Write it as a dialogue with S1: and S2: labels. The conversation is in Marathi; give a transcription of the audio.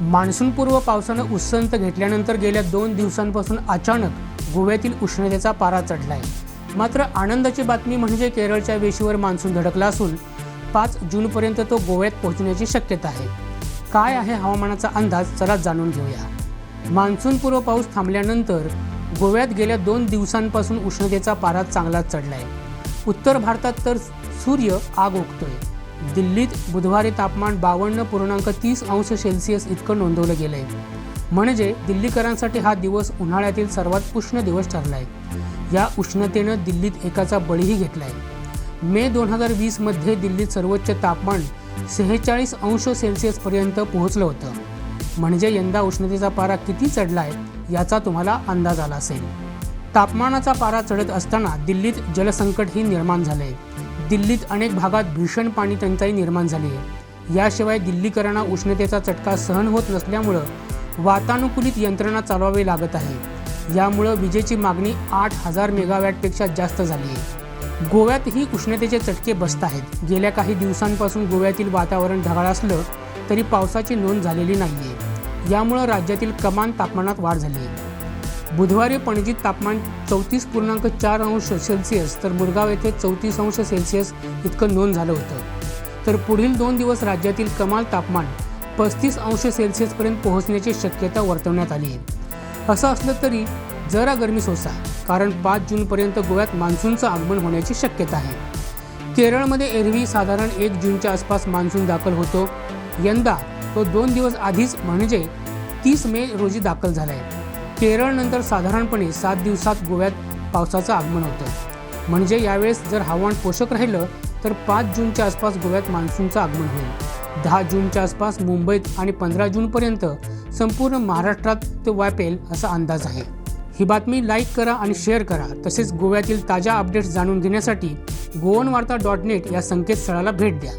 S1: मान्सूनपूर्व पावसानं उसंत घेतल्यानंतर गेल्या दोन दिवसांपासून अचानक गोव्यातील उष्णतेचा पारा चढलाय. मात्र आनंदाची बातमी म्हणजे केरळच्या वेशीवर मान्सून धडकला असून पाच जूनपर्यंत तो गोव्यात पोहोचण्याची शक्यता आहे. काय आहे हवामानाचा अंदाज चला जाणून घेऊया. मान्सूनपूर्व पाऊस थांबल्यानंतर गोव्यात गेल्या दोन दिवसांपासून उष्णतेचा पारा चांगलाच चढलाय. उत्तर भारतात तर सूर्य आग ओकतोय. दिल्लीत बुधवारी तापमान बावन्न पूर्णांक तीस अंश सेल्सिअस इतकं नोंदवलं गेलंय. म्हणजे दिल्लीकरांसाठी हा दिवस उन्हाळ्यातील सर्वात उष्ण दिवस ठरलाय. या उष्णतेनं दिल्लीत एकाचा बळीही घेतलाय. मे दोन हजार वीसमध्ये दिल्लीत सर्वोच्च तापमान सेहेचाळीस अंश सेल्सिअसपर्यंत पोहोचलं होतं. म्हणजे यंदा उष्णतेचा पारा किती चढलाय याचा तुम्हाला अंदाज आला असेल. तापमानाचा पारा चढत असताना दिल्लीत जलसंकटही निर्माण झालंय. दिल्लीत अनेक भागात भीषण पाणी टंचाई निर्माण झाली आहे. याशिवाय दिल्लीकरांना उष्णतेचा चटका सहन होत नसल्यामुळं वातानुकूलित यंत्रणा चालवावी लागत आहे. यामुळं विजेची मागणी आठ हजार मेगावॅटपेक्षा जास्त झाली आहे. गोव्यातही उष्णतेचे चटके बसत आहेत. गेल्या काही दिवसांपासून गोव्यातील वातावरण ढगाळ असलं तरी पावसाची नोंद झालेली नाही आहे यामुळं राज्यातील कमान तापमानात वाढ झाली आहे. बुधवारी पणजीत तापमान चौतीस पूर्णांक चार अंश सेल्सिअस तर मुरगाव येथे चौतीस अंश सेल्सिअस इतकं नोंद झालं होतं. तर पुढील दोन दिवस राज्यातील कमाल तापमान पस्तीस अंश सेल्सिअसपर्यंत पोहोचण्याची शक्यता वर्तवण्यात आली. आहे असं असलं तरी जरा गरमी सोसा कारण पाच जूनपर्यंत गोव्यात मान्सूनचं आगमन होण्याची शक्यता आहे. केरळमध्ये एरवी साधारण एक जूनच्या आसपास मान्सून दाखल होतो. यंदा तो दोन दिवस आधीच म्हणजे तीस मे रोजी दाखल झाला आहे केरळनंतर साधारणपणे सात दिवसात गोव्यात पावसाचं आगमन होतं. म्हणजे यावेळेस जर हवामान पोषक राहिलं तर पाच जूनच्या आसपास गोव्यात मान्सूनचं आगमन होईल. दहा जूनच्या आसपास मुंबईत आणि पंधरा जूनपर्यंत संपूर्ण महाराष्ट्रात ते व्यापेल असा अंदाज आहे. ही बातमी लाईक करा आणि शेअर करा. तसेच गोव्यातील ताज्या अपडेट्स जाणून घेण्यासाठी गोवन वार्ता डॉट नेट या संकेतस्थळाला भेट द्या.